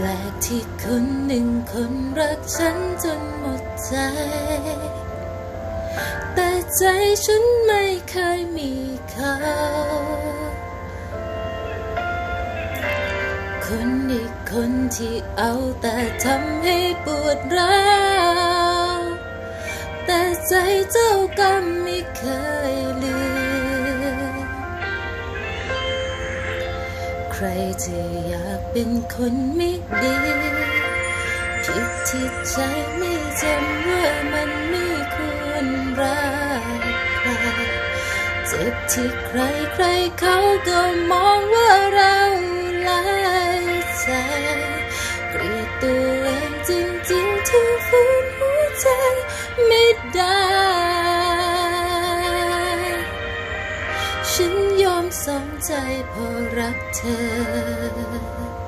แปลกที่คนหนึ่งคนรักฉันจนหมดใจ แต่ใจฉันไม่เคยมีเขาคนอีกคนที่เอาแต่ทำให้ปวดร้าวแต่ใจเจ้ากรรมไม่เคย ใครจะอยากเป็นคนไม่ดีผิดที่ใจไม่จำว่ามันไม่ควรรักใครเจ็บที่ใครใครเขาก็มองว่าเราลายใจเกลียดตัวเองจริงๆที่ฝืนหัวใจไม่ได้ ฉันยอมสองใจเพราะรักเธอ